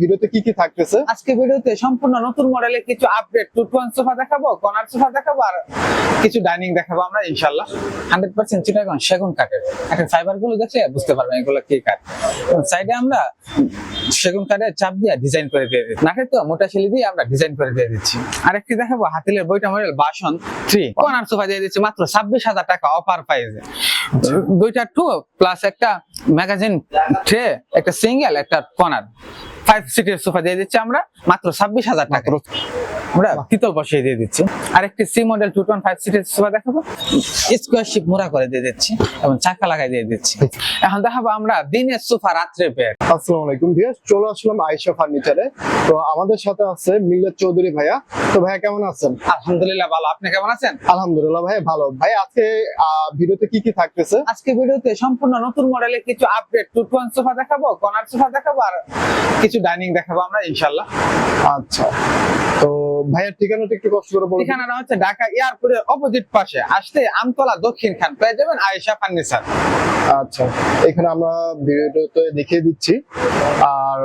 ভিডিওতে কি কি থাকতেছে? আজকে ভিডিওতে সম্পূর্ণ নতুন মডেলের কিছু আপডেট টু টু সোফা দেখাবো কর্নার সোফা দেখাবো, আর কিছু ডাইনিং দেখাবো আমরা ইনশাল্লাহ হান্ড্রেড পার্সেন্ট চিটাগন সেগুন কাঠের। কাঠের ফাইবারগুলো দেখলে বুঝতে পারবেন এগুলো কি কাঠ। সাইডে আমরা সেগুন কাঠের চাপ দিয়ে ডিজাইন করে দিয়ে দিচ্ছি। নাকে তো মোটা শিলি দিয়ে আমরা ডিজাইন করে দিয়ে দিচ্ছি। আরেকটি দেখাবো হাতিলের বইটা মডেল বাসন থ্রি কর্নার সোফা দিয়ে দিচ্ছি, মাত্র ছাব্বিশ হাজার টাকা অফার প্রাইসে দুইটা টু প্লাস একটা ম্যাগাজিন ট্রে একটা সিঙ্গেল একটা কর্নার ফাইভ সিটের সোফা দিয়ে দিচ্ছি আমরা মাত্র ছাব্বিশ হাজার টাকা। আমরা পিতল বসিয়ে দিয়ে দিচ্ছি। আরেকটি C model two tone five সিটের সোফা দেখাবো। স্কোয়ার শিপ মোড়া করে দিয়ে দিচ্ছি এবং চাকা লাগাই দিয়ে দিচ্ছি। এখন দেখাবো আমরা দিনের সোফা রাত্রে বেড আসসালামু আলাইকুম চলে আসলাম আয়েশা ফার্নিচারে। তো আমাদের সাথে আছে মিল্লাত চৌধুরী ভাইয়া। তো ভাইয়া কেমন আছেন? আলহামদুলিল্লাহ ভালো। আপনি কেমন আছেন? আলহামদুলিল্লাহ ভাই ভালো। ভাই আজকে ভিডিওতে কি কি থাকতেছে। আজকে ভিডিওতে সম্পূর্ণ নতুন মডেলের কিছু আপডেট টু সোফা দেখাবো কর্নার সোফা দেখাবো আর কিছু ডাইনিং দেখাবো আমরা ইনশাল্লাহ আচ্ছা। তো ভাইয়ার ঠিকানাটা একটু কষ্ট করে বলুন। ঠিকানাটা হচ্ছে ঢাকা এয়ারপোর্টের অপোজিট পাশে আসতে আমতলা দক্ষিণ খান পেয়ে যাবেন আয়েশা ফার্নিচার। আচ্ছা এখানে আমরা ভিডিওতে দেখিয়ে দিচ্ছি। আর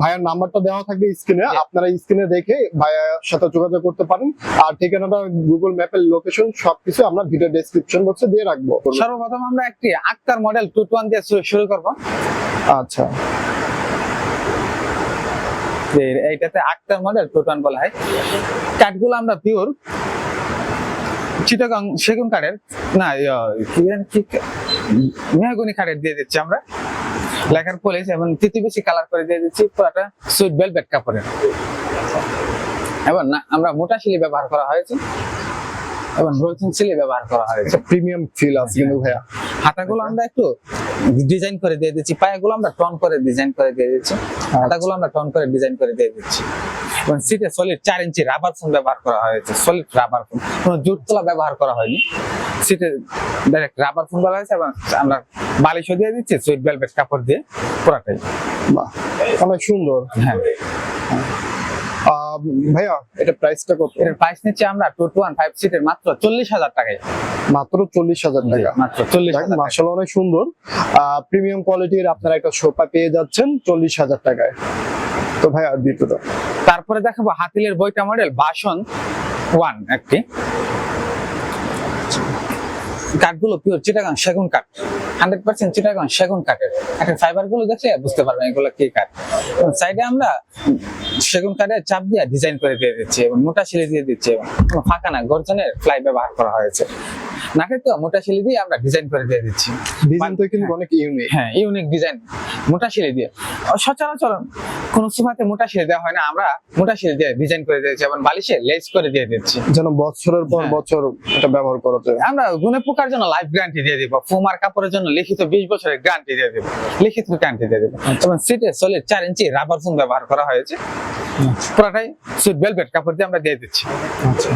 ভাইয়ার নাম্বারটা দেওয়া থাকবে স্ক্রিনে আপনারা স্ক্রিনে দেখে ভাইয়ার সাথে যোগাযোগ করতে পারেন। আর ঠিকানাটা গুগল ম্যাপের লোকেশন সবকিছু আমরা ভিডিও ডেসক্রিপশন বক্সে দিয়ে রাখব। সর্বপ্রথম আমরা একটি আক্তার মডেল টু দিয়ে শুরু- করব। আচ্ছা। এইটাতে আক্তার মডেল টোটান বলা হয়। কাঠগুলো আমরা পিওর চিটাগাং সেগুন কাঠের না ইয়া, কি মেহগুনি কাঠের দিয়ে দিচ্ছি আমরা। লেখার পলিশ এবং তিতি বেশি কালার করে দিয়ে দিচ্ছি পুরাটা সুইট ভেলভেট কাপড়ের। এবং না আমরা মোটা শিলি ব্যবহার করা হয়েছে। এবং রোচিন শিলি ব্যবহার করা হয়েছে। প্রিমিয়াম ফিল আছে কিন্তু ভাইয়া। হাতাগুলো আমরা একটু ডিজাইন করে দিয়ে দিচ্ছি পায়াগুলো আমরা টন করে ডিজাইন করে দিয়ে দিচ্ছি হাতাগুলো আমরা টন করে ডিজাইন করে দিয়ে দিচ্ছি। এবং সিটে সলিড চার ইঞ্চি রাবার ফোন ব্যবহার করা হয়েছে সলিড রাবার ফোন কোনো জুট তোলা ব্যবহার করা হয়নি। সিটে ডাইরেক্ট রাবার ফোন ব্যবহার হয়েছে এবং আমরা বালিশও দিয়ে দিচ্ছি সুইট ভেলভেট কাপড় দিয়ে পুরাটাই। বাহ, অনেক সুন্দর। হ্যাঁ। ভাইয়া এটা প্রাইসটা কত? এর প্রাইস নিচ্ছি আমরা সিটের মাত্র চল্লিশ হাজার টাকায়। মাত্র টাকা। মাত্র অনেক সুন্দর। প্রিমিয়াম কোয়ালিটির আপনারা একটা সোফা পেয়ে যাচ্ছেন চল্লিশ হাজার টাকায়। তো ভাইয়া দ্বিতীয়টা তারপরে দেখাবো হাতিলের বইটা মডেল বাসন ওয়ান একটি। কাঠগুলো পিওর চিটাগাং সেগুন কাঠ। হান্ড্রেড পার্সেন্ট চিটাগাং সেগুন কাঠের। একটা ফাইবারগুলো দেখলে বুঝতে পারবেন এগুলো কি কাঠ। সাইডে আমরা সেগুন কাঠের চাপ দিয়ে ডিজাইন করে দিয়ে দিচ্ছি এবং মোটা সিলে দিয়ে দিচ্ছি এবং ফাঁকা না, গর্জনের ফ্লাই ব্যবহার করা হয়েছে। নাকে তো মোটা শিলি দিয়ে আমরা ডিজাইন করে দিয়ে দিচ্ছি। ডিজাইন তো কিন্তু অনেক ইউনিক হ্যাঁ ইউনিক ডিজাইন মোটা শিলি দিয়ে। সচরাচর কোন সোফাতে মোটা শিলি দেওয়া হয় না আমরা মোটা শিলি দিয়ে ডিজাইন করে দিয়েছি এবং বালিশে লেস করে দিয়ে দিচ্ছি। যেন বছরের পর হ্যাঁ। বছর এটা ব্যবহার করা যায়। আমরা গুনে পোকার জন্য লাইফ গ্যারান্টি দিয়ে দিব। ফুমার কাপড়ের জন্য লিখিত বিশ বছরের গ্যারান্টি দিয়ে দিব। লিখিত গ্যারান্টি দিয়ে দিব। এবং সিটে সলিড চার ইঞ্চি রাবার ফোম ব্যবহার করা হয়েছে। পুরাটাই সুইট ভেলভেট কাপড় দিয়ে আমরা দিয়ে দিচ্ছি। আচ্ছা।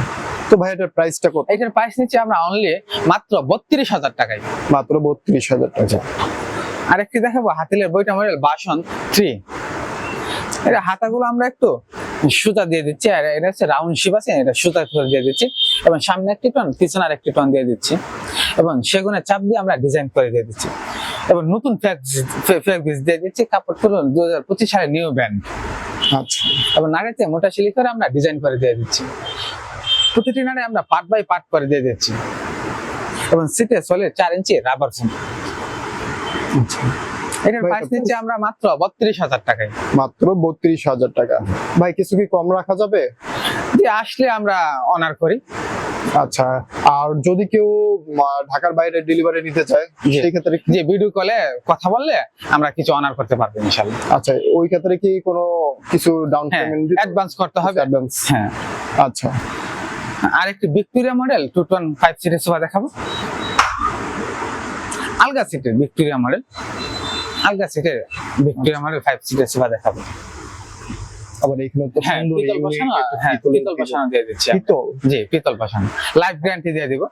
তো ভাই এটার প্রাইসটা কত? এটার প্রাইস নিচ্ছি আমরা অনলি মাত্র বত্রিশ হাজার টাকায়। মাত্র বত্রিশ হাজার টাকা। আরেকটি দেখাবো হাতিলের বইটা মডেল বাসন থ্রি এটা হাতাগুলো আমরা একটু সুতা দিয়ে দিচ্ছি আর এটা হচ্ছে রাউন্ড শিপ আছে এটা সুতা করে দিয়ে দিচ্ছি এবং সামনে একটি টন পিছনে আরেকটি টন দিয়ে দিচ্ছি এবং সেগুনের চাপ দিয়ে আমরা ডিজাইন করে দিয়ে দিচ্ছি এবং নতুন পিস দিয়ে দিচ্ছি কাপড় পুরো দু হাজার পঁচিশ সালে নিউ ব্যান্ড আচ্ছা। এবং নাড়েতে মোটা শিলি করে আমরা ডিজাইন করে দিয়ে দিচ্ছি। প্রতিটি নাড়ে আমরা পার্ট বাই পার্ট করে দিয়ে দিচ্ছি। এবং সিটে চলে চার ইঞ্চি রাবার আচ্ছা। এটার প্রাইস এটা আমরা মাত্র বত্রিশ হাজার টাকায়। মাত্র বত্রিশ হাজার টাকা। ভাই কিছু কি কম রাখা যাবে? যে আসলে আমরা অনার করি। আচ্ছা আর যদি কেউ ঢাকার বাইরে ডেলিভারি নিতে চায় সেই ক্ষেত্রে যে ভিডিও কলে কথা বললে আমরা কিছু অনার করতে পারব আচ্ছা ওই ক্ষেত্রে কি কোনো কিছু ডাউন পেমেন্ট অ্যাডভান্স করতে হবে। অ্যাডভান্স হ্যাঁ। আচ্ছা। আর একটি Victoria model two tone five সিটের সোফা দেখাবো। আলগা সিটের ভিক্টোরিয়া মডেল আলগা সিটের ভিক্টোরিয়া মডেল ফাইভ সিটের সোফা দেখাবো। আবার এখানে তো হ্যাঁ পিতল বসানো হ্যাঁ পিতল পিতল। বসানো দিয়ে দিচ্ছি পিতল? জি পিতল বসানো লাইফ গ্যারান্টি দিয়ে দিব।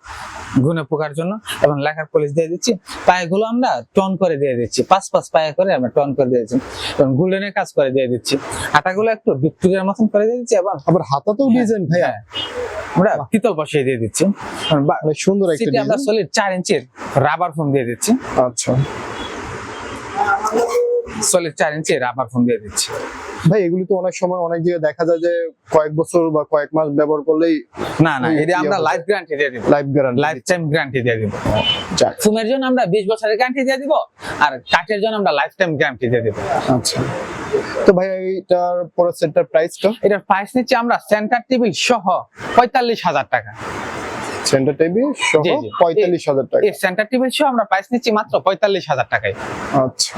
গুনে পোকার জন্য এবং লেখার পলিশ দিয়ে দিচ্ছি। পায়েগুলো আমরা টন করে দিয়ে দিচ্ছি। পাঁচ পাঁচ পায়ে করে আমরা টন করে দিয়েছি এবং গোল্ডেনের কাজ করে দিয়ে দিচ্ছি। আটাগুলো একটু ভিক্টোরিয়ার মতন করে দিয়ে দিচ্ছি এবং আবার হাতাতেও হ্যাঁ, ডিজাইন ভাইয়া। হ্যাঁ, আমরা পিতল বসিয়ে দিয়ে দিচ্ছি। সুন্দর একটা আমরা সলিড চার ইঞ্চির রাবার ফোম দিয়ে দিচ্ছি। আচ্ছা। সলিড চার ইঞ্চি রাবার দিয়ে দিচ্ছি। ভাই এগুলি তো অনেক সময় অনেক জায়গায় দেখা যায় যে কয়েক বছর বা কয়েক মাস ব্যবহার করলেই না না এটা আমরা ইয়ে লাইফ গ্যারান্টি দিয়ে দিব। Life guarantee life time guarantee দিয়ে দিব। জন্য আমরা বিশ বছরের গ্যারান্টি দিয়ে দিব আর কাঠের জন্য আমরা লাইফ টাইম গ্যারান্টি দিয়ে দিব। আচ্ছা। তো ভাই এইটার পুরো সেটটার প্রাইসটা এটার প্রাইস নিচ্ছি আমরা সেন্টার টেবিল সহ পঁয়তাল্লিশ হাজার টাকা। সেন্টার টেবিল সহ। পঁয়তাল্লিশ হাজার টাকা। এই সেন্টার টেবিল সহ আমরা প্রাইস নিচ্ছি মাত্র পঁয়তাল্লিশ হাজার টাকায়। আচ্ছা।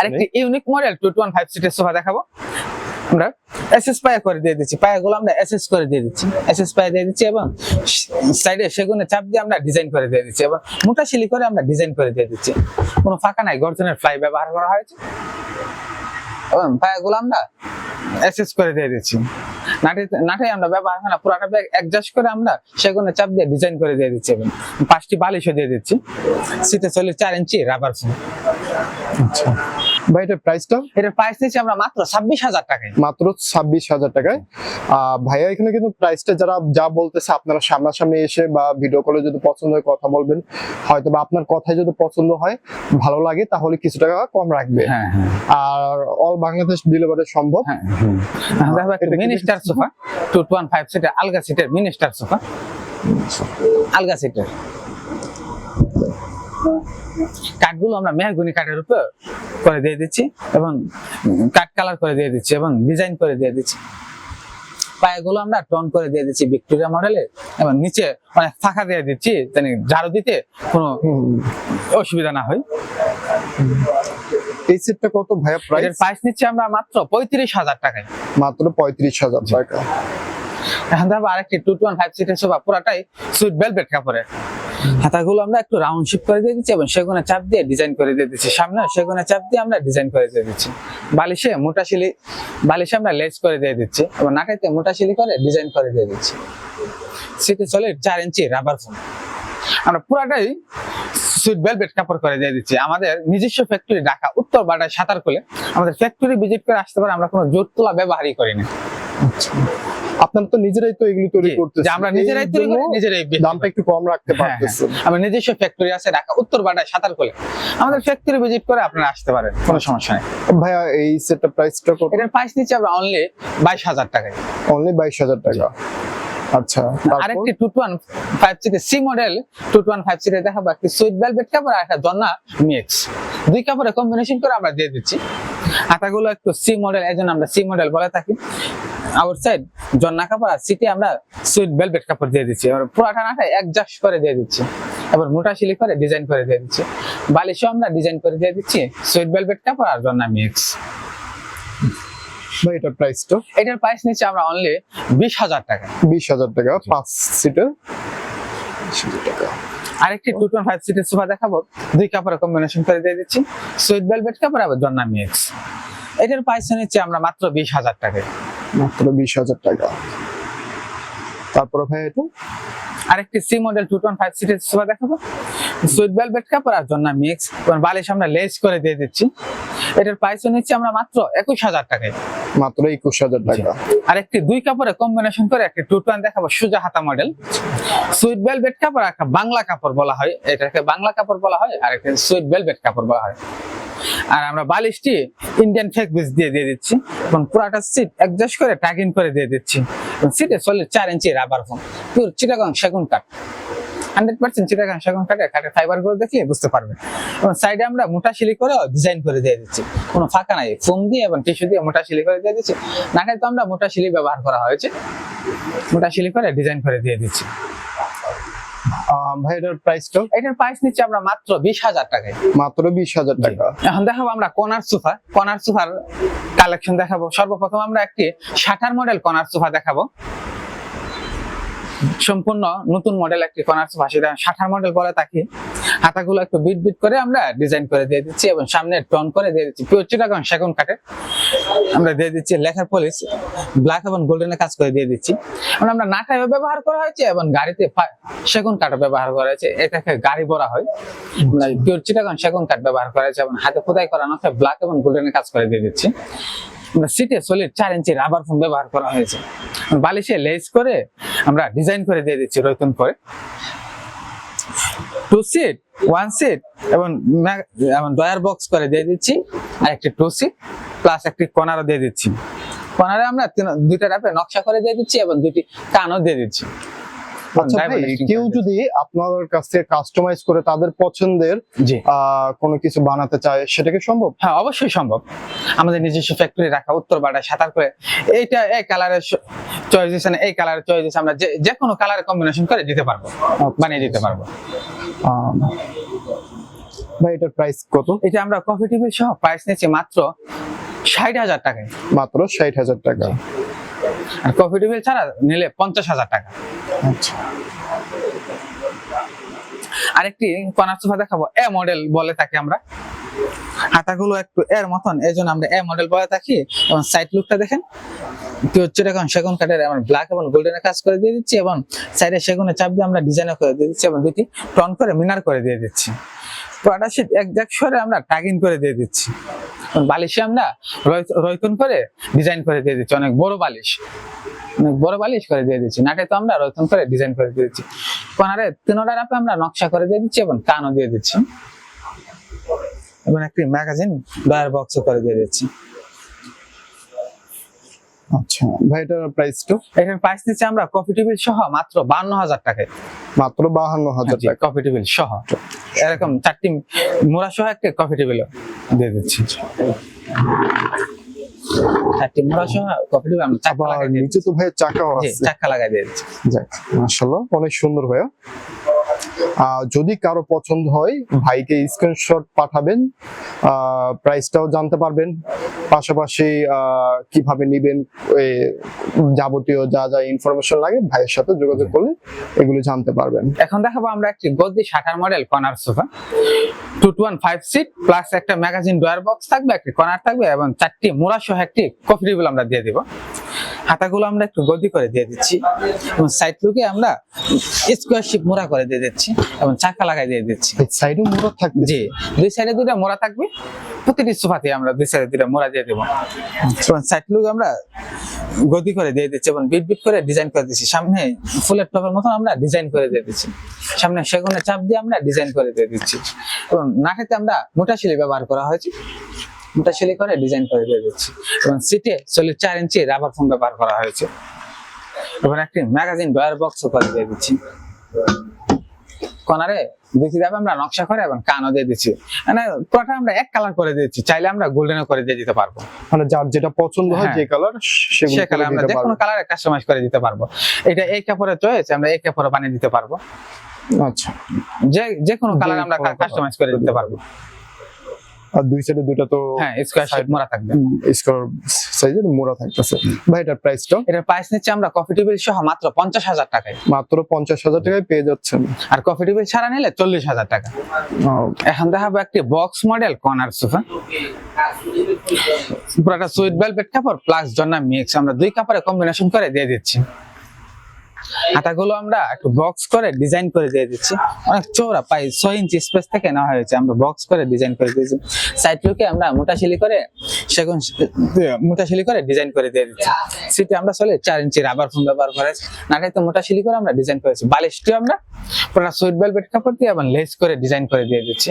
আরেকটি unique model two one five সিটের সোফা দেখাবো। আমরা এসএস পায়া করে দিয়ে দিচ্ছি। পায়াগুলো আমরা এসএস করে দিয়ে দিচ্ছি। এসএস পায়া দিয়ে দিচ্ছি এবং সাইডে সেগুনে চাপ দিয়ে আমরা ডিজাইন করে দিয়ে দিচ্ছি এবং মোটা শিলি করে আমরা ডিজাইন করে দিয়ে দিচ্ছি। কোনো ফাঁকা নাই গর্জনের ফ্লাই ব্যবহার করা হয়েছে। আমরা করে দিয়ে দিচ্ছি। আমরা ব্যাগ করে আমরা সেগুলো চাপ দিয়ে ডিজাইন করে দিয়ে পাঁচটি বালিশও দিয়ে দিচ্ছি। সিটে চল্লিশ চার ইঞ্চি রাবার আচ্ছা। ভাই এটার প্রাইসটা এটার প্রাইস দিচ্ছি আমরা মাত্র ছাব্বিশ হাজার টাকায়। মাত্র ছাব্বিশ হাজার টাকায়। ভাইয়া এখানে কিন্তু প্রাইসটা যারা যা বলতেছে আপনারা সামনাসামনি এসে বা ভিডিও কলে যদি পছন্দ হয় কথা বলবেন। হয়তো বা আপনার কথাই যদি পছন্দ হয় ভালো লাগে তাহলে কিছু টাকা কম রাখবে। হ্যাঁ হ্যাঁ। আর অল বাংলাদেশ ডেলিভারি সম্ভব। হ্যাঁ minister sofa two one five সিটের আলগা সিটের মিনিস্টার সোফা আলগা সিটের কাঠগুলো আমরা মেহগুনি কাঠের উপর করে দিয়ে দিচ্ছি এবং কাঠ কালার করে দিয়ে দিচ্ছি এবং ডিজাইন করে দিয়ে দিচ্ছি। পায়াগুলো আমরা টন করে দিয়ে দিচ্ছি ভিক্টোরিয়া মডেলের এবং নিচে অনেক ফাঁকা দিয়ে দিচ্ছি জানি ঝাড়ু দিতে কোনো অসুবিধা না হয়। এই সেটটা কত ভাইয়া প্রাইস প্রাইস নিচ্ছি আমরা মাত্র পঁয়ত্রিশ হাজার টাকায়। মাত্র পঁয়ত্রিশ হাজার টাকা। এখন দেখো আরেকটি টু টু ওয়ান ফাইভ সিটের সোফা পুরাটাই সুইট বেলভেট কাপড়ের। হাতাগুলো আমরা একটু রাউন্ড শেপ করে দিয়ে দিচ্ছি এবং সেগুনে চাপ দিয়ে ডিজাইন করে দিয়ে দিচ্ছি। সামনে সেগুনে চাপ দিয়ে আমরা ডিজাইন করে দিয়ে দিচ্ছি। বালিশে মোটা শিলি, বালিশে আমরা লেস করে দিয়ে দিচ্ছি এবং নাকাইতে মোটা শিলি করে ডিজাইন করে দিয়ে দিচ্ছি। সিটে চলে চার ইঞ্চি রাবার ফোন আমরা পুরাটাই সুইট ভেলভেট কাপড় করে দিয়ে দিচ্ছি। আমাদের নিজস্ব ফ্যাক্টরি ঢাকা, উত্তর বাটায় সাঁতার খুলে আমাদের ফ্যাক্টরি ভিজিট করে আসতে পারে, আমরা কোনো জোর তোলা ব্যবহারই করি না আপনারা তো নিজেরাই তো এগুলি তৈরি করতেছেন যে আমরা নিজেরাই তৈরি করি নিজেরাই দামটা একটু কম রাখতে হ্যাঁ, হ্যাঁ। পারতেছেন। আমার নিজস্ব ফ্যাক্টরি আছে ঢাকা উত্তর বাটায় সাঁতার কোলে আমাদের ফ্যাক্টরি ভিজিট করে আপনারা আসতে পারেন কোনো সমস্যা নেই। ভাইয়া এই সেটটা প্রাইসটা কত? এটার প্রাইস নিচ্ছে আমরা অনলি বাইশ হাজার টাকায়। অনলি বাইশ হাজার টাকা। আচ্ছা আরেকটি টু ওয়ান ফাইভ সিটে C model two one five সিটে দেখাবো একটি সুইট ভেলভেট কাপড় আর একটা জন্না মিক্স দুই কাপড়ে কম্বিনেশন করে আমরা দিয়ে দিচ্ছি। হাতাগুলো একটু সি মডেল এই জন্য আমরা সি মডেল বলে থাকি। আউটসাইড জন্না কাপড় আর সিটে আমরা সুইট ভেলভেট কাপড় দিয়ে দিচ্ছি। পুরাটা নাটা অ্যাডজাস্ট করে দিয়ে দিচ্ছি। এবার মোটা শিলি করে ডিজাইন করে দিয়ে দিচ্ছি। বালিশও আমরা ডিজাইন করে দিয়ে দিচ্ছি সুইট ভেলভেট কাপড় আর জন্না মিক্স ভাই এটার প্রাইসটা এটার প্রাইস নিচ্ছে আমরা অনলি বিশ হাজার টাকা। বিশ হাজার টাকা পাঁচ সিটের টাকা। আরেকটি টু টোয়েন্টি ফাইভ সিটের সোফা দেখাবো। দুই কাপড়ের কম্বিনেশন করে দিয়ে দিচ্ছি। সুইট ভেলভেট কাপড় আবার জন্না মিক্স এটার প্রাইস নিচ্ছে আমরা মাত্র বিশ হাজার টাকায়। মাত্র বিশ হাজার টাকা। তারপরে ভাই এটা? আরেকটি C model two twenty five সিটের সোফা দেখাবো। সুইট ভেলভেট কাপড় আর জন্না মিক্স বালিশ আমরা লেস করে দিয়ে দিচ্ছি। এটার নিচ্ছে আমরা মাত্র একুশ হাজার টাকায়। মাত্র একুশ হাজার টাকা। আরেকটি দুই কাপড়ে কম্বিনেশন করে একটি টু টোয়েন্টি দেখাবো সুজা হাতা মডেল সুইট ভেলভেট কাপড় একটা বাংলা কাপড় বলা হয়। এটাকে বাংলা কাপড় বলা হয় আর একটা সুইট ভেলভেট কাপড় বলা হয়। আর আমরা বালিশটি ইন্ডিয়ান ফেক বিস দিয়ে দিয়ে দিচ্ছি এবং পুরাটা সিট অ্যাডজাস্ট করে টাক ইন করে দিয়ে দিচ্ছি। সিটে চলে চার inch rubber foam pure Chittagong সেগুন কাঠ। হান্ড্রেড পার্সেন্ট চিটাগাং সেগুন কাঠের কাঠের ফাইবারগুলো দেখলে বুঝতে পারবে এবং সাইডে আমরা মোটা শিলি করে ডিজাইন করে দিয়ে দিচ্ছি। কোনো ফাঁকা নাই। ফোম দিয়ে এবং টিস্যু দিয়ে মোটা শিলি করে দিয়ে দিচ্ছি। নাটায় তো আমরা মোটা শিলি ব্যবহার করা হয়েছে। মোটা শিলি করে ডিজাইন করে দিয়ে দিচ্ছি। ভাই এটার প্রাইসটা এটার প্রাইস নিচ্ছে আমরা মাত্র বিশ হাজার টাকায়। মাত্র বিশ হাজার টাকা। এখন দেখাবো আমরা কনার সোফা। কনার সোফার কালেকশন দেখাবো। সর্বপ্রথম আমরা একটি ষাটার মডেল কনার সোফা দেখাবো। সম্পূর্ণ নতুন মডেল একটি কনার সোফা। সেটা ষাটার মডেল বলে থাকি হাতাগুলো একটু বিট বিট করে আমরা ডিজাইন করে দিয়ে দিচ্ছি এবং সামনে টন করে দিয়ে দিচ্ছি। পিওর চিটাগং সেগুন কাঠের আমরা দিয়ে দিচ্ছি লেখার পলিশ ব্ল্যাক এবং গোল্ডেনের কাজ করে দিয়ে দিচ্ছি। আমরা নাটাইও ব্যবহার করা হয়েছে এবং গাড়িতে সেগুন কাঠও ব্যবহার করা হয়েছে। এটাকে গাড়ি ভরা হয়। পিওর চিটাগং সেগুন কাঠ ব্যবহার করা হয়েছে এবং হাতে খোদাই করানো ব্ল্যাক এবং গোল্ডেনের কাজ করে দিয়ে দিচ্ছি। আমরা সিটে সলিড চার ইঞ্চি রাবার ফোম ব্যবহার করা হয়েছে। বালিশে লেস করে আমরা ডিজাইন করে দিয়ে দিচ্ছি রৈতন করে। টু সিট ওয়ান সিট এবং ডয়ার বক্স করে দিয়ে দিচ্ছি, আর একটি টু সিট প্লাস একটি কর্নারও দিয়ে দিচ্ছি। কর্নারে আমরা দুইটা ট্যাপে নকশা করে দিয়ে দিচ্ছি এবং দুটি কানও দিয়ে দিচ্ছি। আচ্ছা ভাই কেউ যদি আপনাদের কাছ থেকে কাস্টমাইজ করে তাদের পছন্দের কোনো কিছু বানাতে চায় সেটা কি সম্ভব? হ্যাঁ অবশ্যই সম্ভব। আমাদের নিজস্ব ফ্যাক্টরি রাখা উত্তর বাড়া সাঁতার করে। এইটা এই কালারের চয়েস এই কালারের চয়েস আমরা যে কোনো কালারের কম্বিনেশন করে দিতে পারব বানিয়ে দিতে পারব। ভাই এটার প্রাইস কত? এটা আমরা কফি টেবিল সহ প্রাইস নিচ্ছি মাত্র ষাট হাজার টাকায়। মাত্র ষাট হাজার টাকা। আর কফি টেবিল ছাড়া নিলে পঞ্চাশ হাজার টাকা। আচ্ছা। আরেকটি কর্নার সোফা দেখাবো। এ মডেল বলে থাকি আমরা। হাতাগুলো একটু এর মতন, এই জন্য আমরা এ মডেল বলে থাকি। এবং সাইড লুকটা দেখেন। হচ্ছে এখন সেগুন কাঠের, আমরা ব্ল্যাক এবং গোল্ডেনের কাজ করে দিয়ে দিচ্ছি এবং সাইডে সেগুনের চাপ দিয়ে আমরা ডিজাইনও করে দিয়ে দিচ্ছি এবং দুটি টন করে মিনার করে দিয়ে দিচ্ছি। পুরাটা শীত এক সরে আমরা টাগিন করে দিয়ে দিচ্ছি। বালিশে আমরা রয়- রয়তন করে ডিজাইন করে দিয়ে দিচ্ছি। অনেক বড় বালিশ। অনেক বড় বালিশ করে দিয়ে দিচ্ছি। নাটে তো আমরা রয়তন করে ডিজাইন করে দিয়ে দিচ্ছি। কর্নারে তিনোটার আপে আমরা নকশা করে দিয়ে দিচ্ছি এবং কানও দিয়ে দিচ্ছি। এবং একটি ম্যাগাজিন ডয়ার বক্সও করে দিয়ে দিচ্ছি। আচ্ছা ভাই এটার প্রাইস তো এখানে প্রাইস দিচ্ছি আমরা কফি টেবিল সহ মাত্র বান্ন হাজার টাকায়। মাত্র বাহান্ন হাজার টাকা। কফি টেবিল সহ। এরকম চারটি মোড়া সহ একটা কফি টেবিল দিয়ে দিচ্ছি। চারটি মোড়া সহ কফি টেবিল আমরা চাকা লাগাই নিচে তো ভাই চাকাও জি, আছে। চাকা লাগাই দিয়ে দিচ্ছি। মাশাআল্লাহ অনেক সুন্দর ভাইয়া। যদি কারও পছন্দ হয়, ভাইকে স্ক্রিনশট পাঠাবেন প্রাইসটাও জানতে পারবেন। পাশাপাশি কীভাবে নিবেন যাবতীয় যা যা ইনফরমেশন লাগে, ভাইয়ের সাথে যোগাযোগ করলে এগুলো জানতে পারবেন। এখন দেখাবো আমরা একটি গদ্দি শাখার model corner sofa. Two two one five seat plus একটা ম্যাগাজিন ডয়ার বক্স থাকবে, একটি কর্নার থাকবে এবং চারটি মোড়া সহ একটি কফি টেবিল আমরা দিয়ে দিব। হাতাগুলো আমরা একটু গদি করে দিয়ে দিচ্ছি এবং সাইড লুকে আমরা স্কোয়ার শিপ মোড়া করে দিয়ে দিচ্ছি এবং চাকা লাগাই দিয়ে দিচ্ছি। সাইডে মোড়া থাকবে? জি দুই সাইডে দুইটা মোড়া থাকবে প্রতিটি সোফাতে আমরা দুই সাইডে দুইটা মোড়া দিয়ে দেবো। এবং সাইড লুক আমরা গদি করে দিয়ে দিচ্ছি এবং বিট বিট করে ডিজাইন করে দিচ্ছি। সামনে ফুলের টপের মতন আমরা ডিজাইন করে দিয়ে দিচ্ছি। সামনে সেগুনের চাপ দিয়ে আমরা ডিজাইন করে দিয়ে দিচ্ছি। এবং নাকেতে আমরা মোটা শিলি ব্যবহার করা হয়েছে। মোটা শিলি করে ডিজাইন করে দিয়ে দিচ্ছি। এবং সিটে চল্লিশ চার ইঞ্চি রাবার ফোম ব্যবহার করা হয়েছে। এবং একটি ম্যাগাজিন ডয়ার বক্সও করে দিয়ে দিচ্ছি। কর্নারে দেখি যাবে আমরা নকশা করে এবং কানও দিয়ে দিচ্ছি। মানে পুরোটা আমরা এক কালার করে দিচ্ছি চাইলে আমরা গোল্ডেনও করে দিয়ে দিতে পারব। মানে যার যেটা পছন্দ হয় হ্যাঁ। যে কালার সে কালার আমরা যে কোনো কালারে কাস্টমাইজ করে দিতে পারব। এটা এই কাপড়ে চয়েস আমরা এই কাপড়ে বানিয়ে দিতে পারব। আচ্ছা। যে যে কোনো কালার আমরা কাস্টমাইজ করে দিতে পারব। আর দুই সাইডে দুইটা তো হ্যাঁ স্কোয়ার শেপ মোড়া থাকবে। স্কোয়ার সাইজের মোড়া থাকতেছে। ভাই এটার প্রাইসটা এটার প্রাইস নিচ্ছে আমরা কফি টেবিল সহ মাত্র পঞ্চাশ হাজার টাকায়। মাত্র পঞ্চাশ হাজার টাকায় পেয়ে যাচ্ছেন। আর কফি টেবিল ছাড়া নিলে চল্লিশ হাজার টাকা। এখন দেখাবো একটি বক্স মডেল কর্নার সোফা পুরোটা সুইট ভেলভেট কাপড় প্লাস জন্না মিক্স আমরা দুই কাপড়ে কম্বিনেশন করে দিয়ে দিচ্ছি। হাতাগুলো আমরা একটু বক্স করে ডিজাইন করে দিয়ে দিচ্ছি। অনেক চৌড়া প্রায় ছয় ইঞ্চি স্পেস থেকে নেওয়া হয়েছে। আমরা বক্স করে ডিজাইন করে দিয়েছি। সাইড লুকে আমরা মোটা শিলি করে সেগুন মোটা শিলি করে ডিজাইন করে দিয়ে দিচ্ছি। সিটে আমরা চলে চার ইঞ্চি রাবার ফোম ব্যবহার করেছি নাটাইতে মোটা শিলি করে আমরা ডিজাইন করেছি। বালিশটিও আমরা পুরো সুইট ভেলভেট কাপড় দিয়ে এবং লেস করে ডিজাইন করে দিয়ে দিচ্ছি।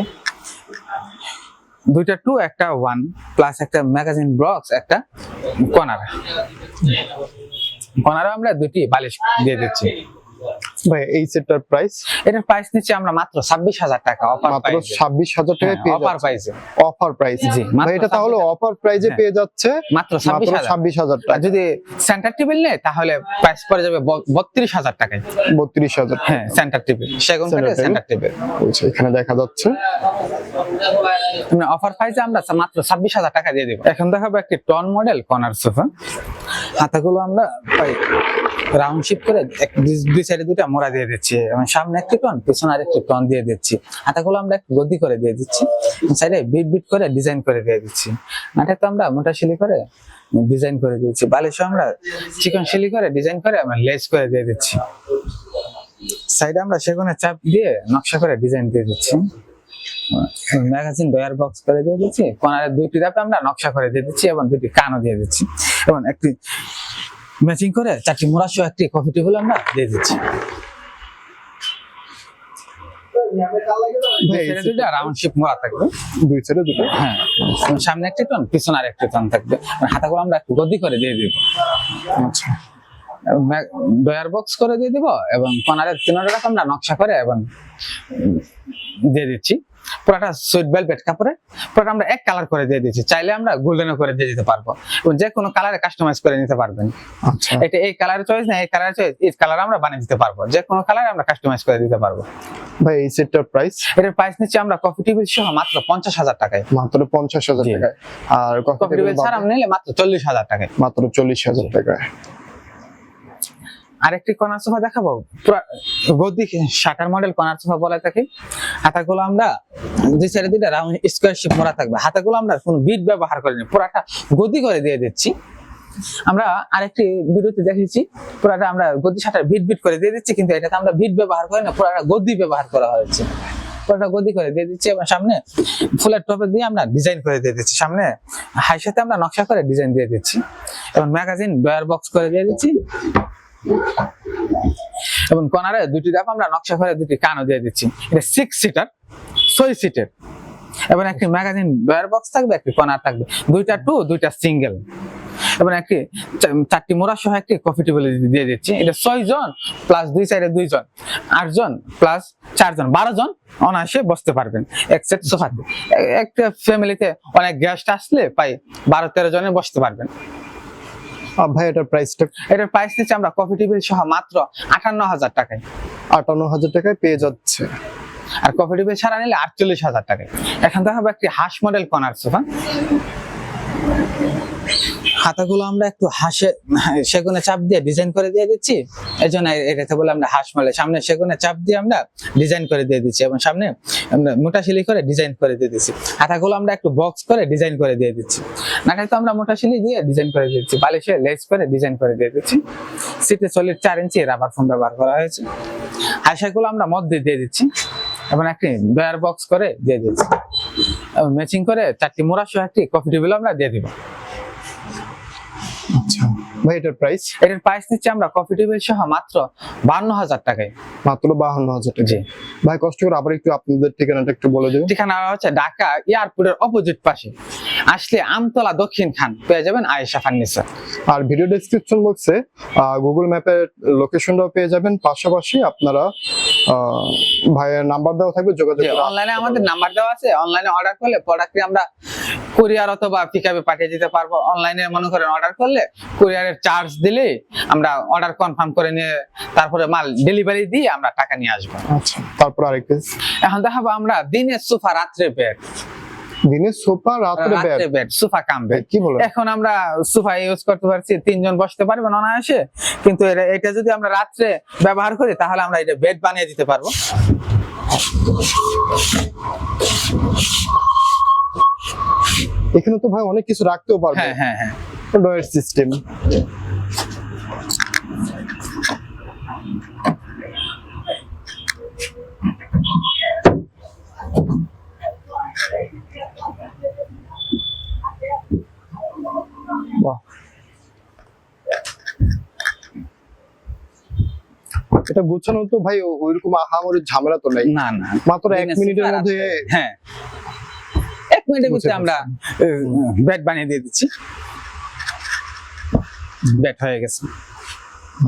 দুইটা টু একটা ওয়ান প্লাস একটা ম্যাগাজিন বক্স একটা কর্নার কর্নারে আমরা দুটি বালিশ দিয়ে দিচ্ছি। ভাই এই সেটটার প্রাইস এটার প্রাইস আমরা মাত্র ছাব্বিশ হাজার টাকা অফার মাত্র ছাব্বিশ হাজার টাকায় পেয়ে অফার প্রাইসে অফার প্রাইস জি, ভাই এটা তাহলে অফার হ্যাঁ। পেয়ে যাচ্ছে? মাত্র ছাব্বিশ মাত্র হাজার। ছাব্বিশ হাজার আর টাকা। যদি সেন্টার টেবিল নেয় তাহলে প্রাইস পড়ে যাবে টাকায়। হ্যাঁ সেন্টার টেবিল সেগুন সেন্টার টেবিল এখানে দেখা যাচ্ছে। অফার প্রাইসে আমরা মাত্র ছাব্বিশ হাজার টাকা দিয়ে দেবো। এখন দেখাবো একটি টন মডেল কর্নার সোফা হাতাগুলো আমরা রাউন্ড শিপ করে এক- দুই- সাইডে দুটো মোড়া দিয়ে দিচ্ছি। এবং সামনে একটি টন, পিছনে আরেকটি টন দিয়ে দিচ্ছি। হাতাগুলো আমরা একটু গদি করে দিয়ে দিচ্ছি। সাইডে বিট বিট করে ডিজাইন করে দিয়ে দিচ্ছি। মাঠে তো আমরা মোটা শিলি করে ডিজাইন করে দিচ্ছি বালিশ আমরা চিকন শিলি করে ডিজাইন করে আমরা লেস করে দিয়ে দিচ্ছি। সাইডে আমরা সেগুনে চাপ দিয়ে নকশা করে ডিজাইন দিয়ে দিচ্ছি। ম্যাগাজিন ডয়ার বক্স করে দিয়ে দিচ্ছি। কোনারে দুইটি ধাপে আমরা নকশা করে দিয়ে দিচ্ছি এবং দুইটি কানও দিয়ে দিচ্ছি। এবং একটি ম্যাচিং করে চারটি মোড়া সহ একটি কফি টেবিল আমরা দিয়ে দিচ্ছি। ভাই, রাউন্ড শেপ মোড়া থাকবে। দুই সাইডে দুটো। হ্যাঁ এবং সামনে একটি টন পিছনে আর একটি টন থাকবে। হাতাগুলো আমরা একটু গদি করে দিয়ে দিব। আচ্ছা। ডয়ার বক্স করে দিয়ে দিব এবং কনারের তিনটা আমরা নকশা করে এবং দিয়ে দিচ্ছি। পুরাটা সুইট বেলভেট কাপড়ে পুরোটা আমরা এক কালার করে দিয়ে দিচ্ছি চাইলে আমরা গোল্ডেনও করে দিয়ে দিতে পারব। এবং যে কোনো কালারে কাস্টমাইজ করে নিতে পারবেন। আচ্ছা। এটা এই কালার চয়েস না এই কালার চয়েস এই কালার আমরা বানিয়ে দিতে পারব। যে কোনো কালারে আমরা কাস্টমাইজ করে দিতে পারব। ভাই এই সেটটার প্রাইস এটার প্রাইস নিচ্ছি আমরা কফি টেবিল সহ মাত্র পঞ্চাশ হাজার টাকায়। মাত্র পঞ্চাশ হাজার টাকায়। আর কফি কফি টেবিল ছাড়া নিলে মাত্র চল্লিশ হাজার টাকায়। মাত্র চল্লিশ হাজার টাকায়। আরেকটি কর্নার সোফা দেখাবো? গদি শাটার মডেল কর্নার সোফা বলে থাকে। হাতাগুলো আমরা দুই সাইডে দুইটা রাউন্ড স্কোয়ার শেপ মোড়া থাকবে। হাতাগুলো আমরা কোনো বিট ব্যবহার করিনি, পুরাটা গদি করে দিয়ে দিচ্ছি। আমরা আরেকটি ভিডিওতে দেখেছি পুরাটা আমরা গদি শাটার বিট বিট করে দিয়ে দিচ্ছি, কিন্তু এটাতে আমরা বিট ব্যবহার করি না, পুরাটা গদি ব্যবহার করা হয়েছে। পুরোটা গদি করে দিয়ে দিচ্ছি এবং সামনে ফুলের টপে দিয়ে আমরা ডিজাইন করে দিয়ে দিচ্ছি। সামনে হাই সাথে আমরা নকশা করে ডিজাইন দিয়ে দিচ্ছি। এবং ম্যাগাজিন ডয়ার বক্স করে দিয়ে দিচ্ছি। এবং কর্নারে দুটি ডাব আমরা নকশা করে দুটি কানও দিয়ে দিচ্ছি। এটা সিক্স সিটার ছয় সিটের এবং একটি ম্যাগাজিন ডয়ার বক্স থাকবে, একটি কর্নার থাকবে। দুইটা টু দুইটা সিঙ্গেল এবং একটি চারটি মোড়া সহ একটি কফি টেবিল দিয়ে দিচ্ছি। এটা ছয় জন প্লাস দুই সাইডে দুইজন আট জন প্লাস চারজন বারো জন অনায়াসে বসতে পারবেন, এক সেট সোফাতে একটা ফ্যামিলিতে অনেক গেস্ট আসলে প্রায় বারো তেরো জনে বসতে পারবেন। ভাই এটার প্রাইসটা এটার প্রাইস নিচ্ছে আমরা কফি টেবিল সহ মাত্র আটান্ন হাজার টাকায়। আটান্ন হাজার টাকায় পেয়ে যাচ্ছে। আর কফি টেবিল ছাড়া নিলে আটচল্লিশ হাজার টাকায়। এখান থেকে হবে একটি হাস মডেল কর্নার সোফা। হাতাগুলো আমরা একটু হাসে, সেগুনে চাপ দিয়ে ডিজাইন করে দিয়ে দিচ্ছি। এই জন্য এটাতে বলে আমরা হাঁস মডেল সামনে সেগুনে চাপ দিয়ে আমরা ডিজাইন করে দিয়ে দিচ্ছি এবং সামনে আমরা মোটা শিলি করে ডিজাইন করে দিয়ে দিচ্ছি। হাতাগুলো আমরা একটু বক্স করে ডিজাইন করে দিয়ে দিচ্ছি। নাটাই তো আমরা মোটা শিলি দিয়ে ডিজাইন করে দিচ্ছি। বালিশে লেস করে ডিজাইন করে দিয়ে দিচ্ছি। সিটে চল্লিশ চার ইঞ্চি রাবার ফোম ব্যবহার করা হয়েছে। হাঁসাগুলো আমরা মধ্যে দিয়ে দিচ্ছি এবং একটি ডয়ার বক্স করে দিয়ে দিচ্ছি। এবং ম্যাচিং করে চারটি মোড়া সহ একটি কফি টেবিল আমরা দিয়ে দিব। ভাই এটার প্রাইস এটার প্রাইস নিচ্ছি আমরা কফি টেবিল সহ মাত্র বান্ন হাজার টাকায়। মাত্র বাহান্ন হাজার টাকা। জি। ভাই কষ্ট করে আবার একটু আপনাদের ঠিকানাটা একটু বলে দেবেন। ঠিকানা হচ্ছে ঢাকা এয়ারপোর্টের অপোজিট পাশে। আসলে আমতলা দক্ষিণ খান পেয়ে যাবেন আয়েশা ফার্নিচার আর ভিডিও ডেসক্রিপশন বক্সে গুগল ম্যাপের লোকেশনটাও পেয়ে যাবেন। পাশাপাশি আপনারা ভাইয়ের নাম্বার দেওয়া থাকবে যোগাযোগ অনলাইনে আমাদের নাম্বার দেওয়া আছে। অনলাইনে অর্ডার করলে প্রোডাক্টটি আমরা কুরিয়ার অথবা পিকআপে পাঠিয়ে দিতে পারব। অনলাইনে মনে করেন অর্ডার করলে কুরিয়ারের চার্জ দিলে আমরা অর্ডার কনফার্ম করে নিয়ে তারপরে মাল ডেলিভারি দিয়ে আমরা টাকা নিয়ে আসব। আচ্ছা তারপর আরেকটা এখন দেখাবো আমরা দিনের সোফা রাত্রে বেড দিনে সোফা রাত্রে বেড সোফা কাম বেড কি বলেন? এখন আমরা সোফা ইউজ করতে পারছি তিনজন বসতে পারবেন অনায়াসে। কিন্তু এটা- এটা যদি আমরা রাত্রে ব্যবহার করি তাহলে আমরা এটা বেড বানিয়ে দিতে পারব। এখানে তো ভাই অনেক কিছু রাখতেও পারবে। হ্যাঁ হ্যাঁ হ্যাঁ। ডয়ের সিস্টেম বাহ। এটা গোছানো তো ভাই ওইরকম আহামরি ঝামেলা তো নেই। না না। মাত্র এক মিনিটের মধ্যে হ্যাঁ। মিনিটের ভিতরে আমরা বেড বানিয়ে দিয়ে দিচ্ছি। বেড হয়ে গেছে।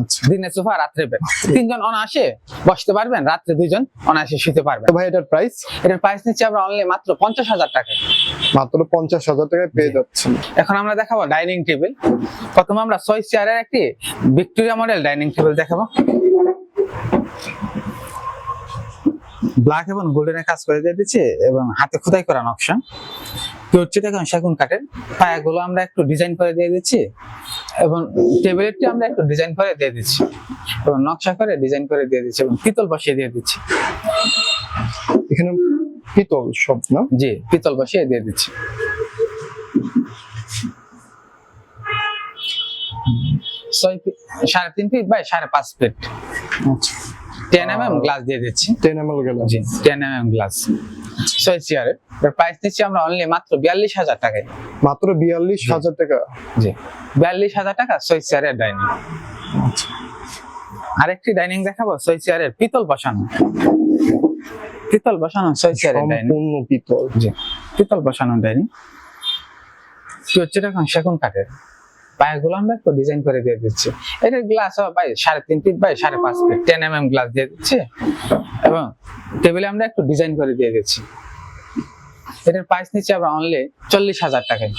আচ্ছা। দিনের সোফা রাত্রে বেড তিনজন অনায়াসে বসতে পারবেন রাত্রে দুইজন অনায়াসে শুতে পারবেন। ভাই এটার প্রাইস এটার প্রাইস নিচ্ছে আমরা অনলি মাত্র পঞ্চাশ হাজার টাকা মাত্র পঞ্চাশ হাজার টাকায় পেয়ে যাচ্ছেন। এখন আমরা দেখাবো ডাইনিং টেবিল প্রথমে আমরা ছয় চেয়ারের একটি ভিক্টোরিয়া মডেল ডাইনিং টেবিল দেখাবো। ব্ল্যাক এবং গোল্ডেনের কাজ করে দিয়ে দিচ্ছে এবং হাতে খোদাই করা নকশা। পিওর চিটাগাং সেগুন কাঠের পায়াগুলো আমরা একটু ডিজাইন করে দিয়ে দিচ্ছি এবং টেবিলেরটি আমরা একটু ডিজাইন করে দিয়ে দিচ্ছি এবং নকশা করে ডিজাইন করে দিয়ে দিচ্ছি এবং পিতল বসিয়ে দিয়ে দিচ্ছি। এখানে পিতল সব না? জি পিতল বসিয়ে দিয়ে দিচ্ছি। ছয় সাড়ে তিন ফিট বাই সাড়ে পাঁচ ফিট আচ্ছা। টেন এম এম গ্লাস দিয়ে দিচ্ছি। টেন এম এল গেল G ten M M glass ছয় চেয়ারের প্রাইস দিচ্ছি আমরা অনলি মাত্র বিয়াল্লিশ হাজার টাকায়। মাত্র বিয়াল্লিশ হাজার টাকা। জি। বিয়াল্লিশ হাজার টাকা ছয় চেয়ারের ডাইনিং আরেকটি ডাইনিং দেখাবো ছয় চেয়ারের পিতল বসানো। পিতল বসানো ছয় চেয়ারের ডাইনিং সম্পূর্ণ পিতল। জি পিতল বসানো ডাইনিং কি হচ্ছে এখন সেগুন কাঠের। পায়াগুলো আমরা একটু ডিজাইন করে দিয়ে দিচ্ছি। এটা গ্লাস ভাই সাড়ে তিন ফিট বাই সাড়ে পাঁচ feet ten M M glass দিয়ে দিচ্ছি। এবং টেবিলে আমরা একটু ডিজাইন করে দিয়ে দিচ্ছি। এটার প্রাইস নিচ্ছি আমরা অনলি চল্লিশ হাজার টাকায়।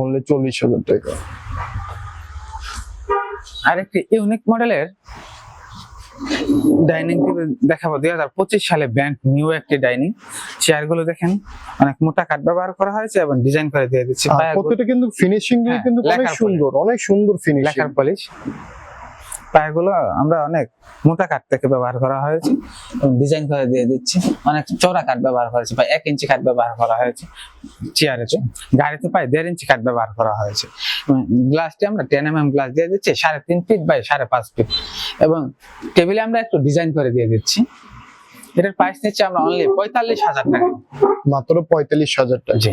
অনলি চল্লিশ হাজার টাকা। আর একটি ইউনিক মডেলের ডাইনিং টেবিল দেখাবো। দুই হাজার পঁচিশ সালে ব্র্যান্ড নিউ একটি ডাইনিং। চেয়ারগুলো দেখেন অনেক মোটা কাঠ ব্যবহার করা হয়েছে এবং ডিজাইন করে দিয়ে দিচ্ছে। প্রত্যেকটা কিন্তু ফিনিশিং হ্যাঁ, কিন্তু অনেক সুন্দর অনেক সুন্দর ফিনিশিং লেখার পলিশ পায়াগুলো আমরা অনেক মোটা কাঠ থেকে ব্যবহার করা হয়েছে ডিজাইন করে দিয়ে দিচ্ছি। অনেক চওড়া কাঠ ব্যবহার করেছে প্রায় এক ইঞ্চি কাঠ ব্যবহার করা হয়েছে চেয়ারেতে গাড়িতে প্রায় দেড় ইঞ্চি কাঠ ব্যবহার করা হয়েছে। গ্লাসটি আমরা টেন এম এম গ্লাস দিয়ে দিচ্ছি সাড়ে তিন ফিট বাই সাড়ে পাঁচ ফিট এবং টেবিলে আমরা একটু ডিজাইন করে দিয়ে দিচ্ছি। এটার প্রাইস নিচ্ছি আমরা অনলি পঁয়তাল্লিশ হাজার টাকা। মাত্র পঁয়তাল্লিশ হাজার টাকা। জি।